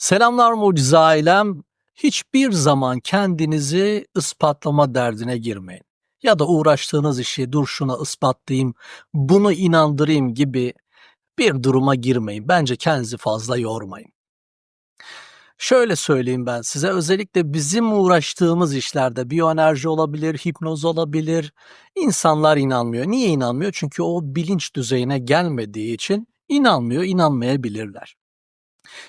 Selamlar mucize ailem. Hiçbir zaman kendinizi ispatlama derdine girmeyin. Ya da uğraştığınız işi dur şuna ispatlayayım, bunu inandırayım gibi bir duruma girmeyin. Bence kendinizi fazla yormayın. Şöyle söyleyeyim ben size özellikle bizim uğraştığımız işlerde biyoenerji olabilir, hipnoz olabilir. İnsanlar inanmıyor. Niye inanmıyor? Çünkü o bilinç düzeyine gelmediği için inanmıyor, inanmayabilirler.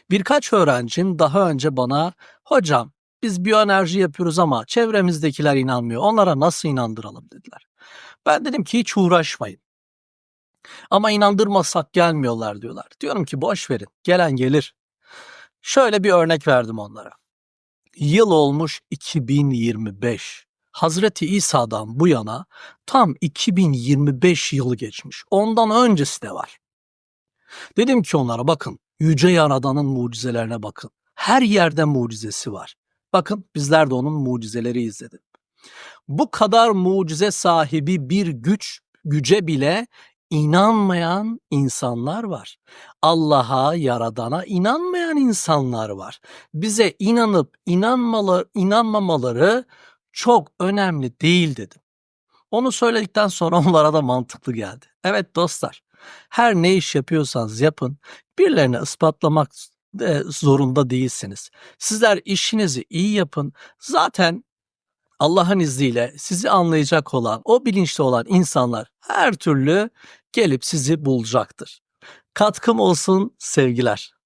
Birkaç öğrencim daha önce bana hocam biz biyoenerji yapıyoruz ama çevremizdekiler inanmıyor. Onlara nasıl inandıralım dediler. Ben dedim ki hiç uğraşmayın. Ama inandırmasak gelmiyorlar diyorlar. Diyorum ki boş verin. Gelen gelir. Şöyle bir örnek verdim onlara. Yıl olmuş 2025. Hazreti İsa'dan bu yana tam 2025 yılı geçmiş. Ondan öncesi de var. Dedim ki onlara bakın Yüce Yaradan'ın mucizelerine bakın. Her yerde mucizesi var. Bakın bizler de onun mucizeleri izledik. Bu kadar mucize sahibi bir güç, güce bile inanmayan insanlar var. Allah'a, Yaradan'a inanmayan insanlar var. Bize inanıp inanmaları, inanmamaları çok önemli değil dedim. Onu söyledikten sonra onlara da mantıklı geldi. Evet dostlar, her ne iş yapıyorsanız yapın, birilerine ispatlamak e, zorunda değilsiniz. Sizler işinizi iyi yapın. Zaten Allah'ın izniyle sizi anlayacak olan, o bilinçli olan insanlar her türlü gelip sizi bulacaktır. Katkım olsun sevgiler.